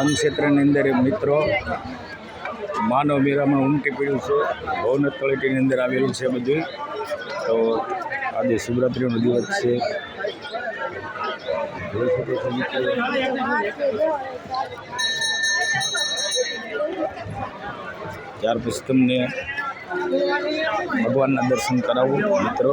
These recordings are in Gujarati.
અન્ન ક્ષેત્રની અંદર મિત્રો માનવ મેરામણ ઉમટી પડ્યું છે. ભવનાથ તળેટીની અંદર આવેલું છે બધું તો આજે શિવરાત્રિનો દિવસ છે. જોઈ. ત્યાર પછી તમને ભગવાનના દર્શન કરાવું, મિત્રો.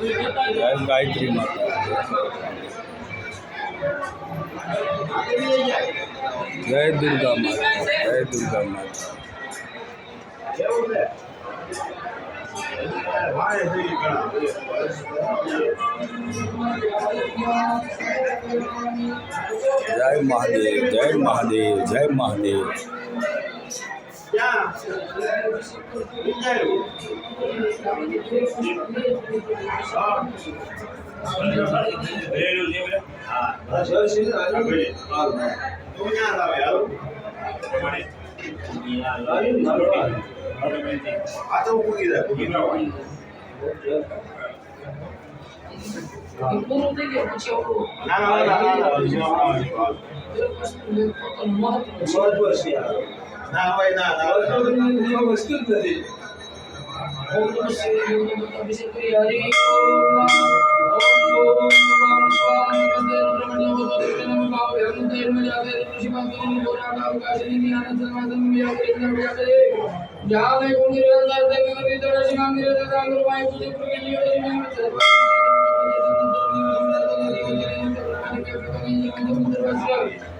जय गायत्री माता। जय दुर्गा माता, जय दुर्गा माता। जय महादेव जय महादेव जय Mahadev. Ya, un dedo. Dedo libre. Ah, yo sí, yo sí. Una rabiado. Hasta un poquito, poquito. Nada, no. నావైనా వస్తుంది ఓం శ్రీ ఓం శ్రీ హరి Thank you.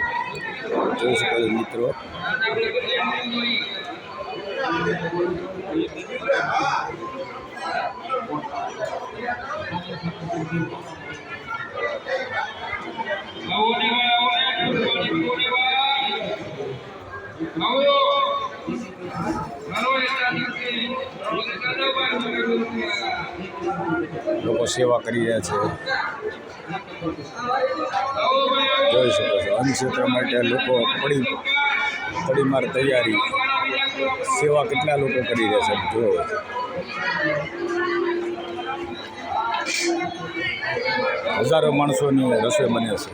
જોઈ શકો છો મિત્રો. લોકો સેવા કરી રહ્યા છે. જોઈ શકો છો. અન્ન માટે લોકો પડી પડીમાર તૈયારી. સેવા કેટલા લોકો કરી રહ્યા છે? જો હજારો માણસોની રસોઈ બને છે.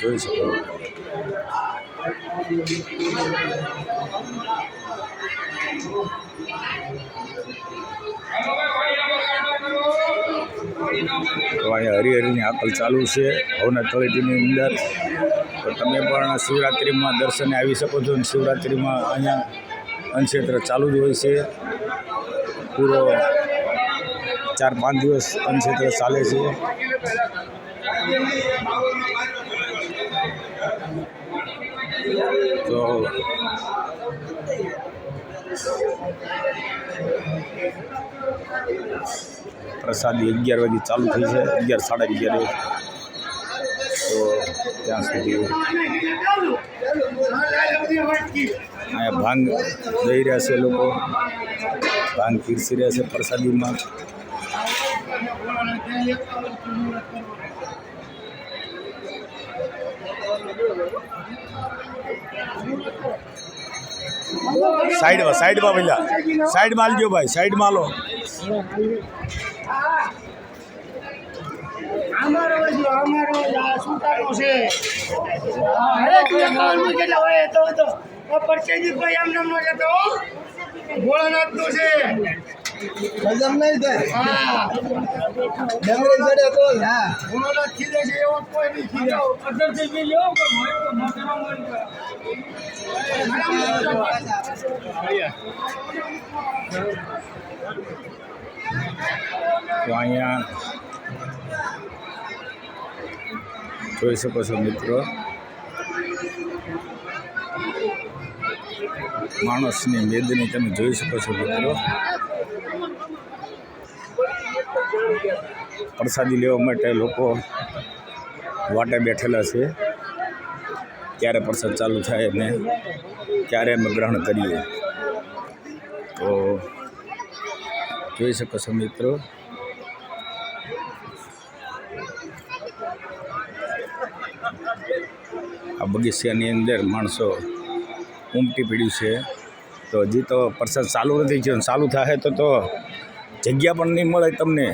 જોઈ શકો. તો અહીંયા હરિહરિની આકલ ચાલુ છે ભવના તળેટીની અંદર. તો તમે પણ શિવરાત્રિમાં દર્શને આવી શકો છો અને શિવરાત્રિમાં અહીંયા અન્નક્ષેત્ર ચાલુ જ હોય છે. પૂરો ચાર પાંચ દિવસ અન્નક્ષેત્ર ચાલે છે. તો પ્રસાદી અગિયાર વાગે ચાલુ થઈ છે અગિયાર સાડા અગિયારે તો ત્યાં સુધી અહીંયા ભાંગ દઈ રહ્યા છે લોકો ભાંગ પીરસી રહ્યા છે પ્રસાદીમાં સાઈડમાં સાઈડમાં પેલા સાઈડમાં આલજો ભાઈ સાઈડમાં લો અમારો જ અમારો આ સુતાનું છે અરે હોય તો પરચેજી કોઈ આમ નામ છે તો ભોળાનાથ નો છે હજમ નહીં થાય હા ડમરી હા. ગુણોના ખીદે છે એવો કોઈ નહીં ખીલે તો અહીંયા જોઈ શકો છો મિત્રો. માણસની મેદની તમે જોઈ શકો છો મિત્રો. પ્રસાદી લેવા માટે લોકો વાટે બેઠેલા છે. ક્યારે પ્રસાદ ચાલુ થાય અને ક્યારે અમે ગ્રહણ કરીએ. તો જોઈ શકો છો મિત્રો. આ બગીચાની અંદર માણસો ઉમટી પડ્યું છે. તો હજી તો પ્રસાદ ચાલુ નથી થયો. ચાલુ થાય તો તો જગ્યા પણ નહીં મળે તમને.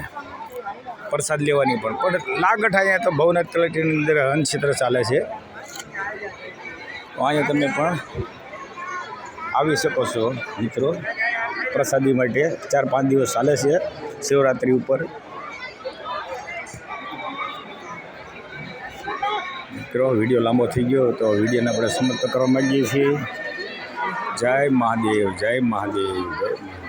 પ્રસાદ લેવાની પણ. પણ લાગઠ અહીંયા તો ભવનાથ તળેટીની અંદર હનક્ષેત્ર ચાલે છે. તો અહીંયા તમે પણ આવી શકો છો મિત્રો. પ્રસાદી માટે ચાર પાંચ દિવસ ચાલે છે. શિવરાત્રિ ઉપર. મિત્રો, વીડિયો લાંબો થઈ ગયો તો વિડીયોને આપણે સમાપ્ત કરવા માંગીએ છીએ. જય મહાદેવ જય મહાદેવ જય મહાદેવ.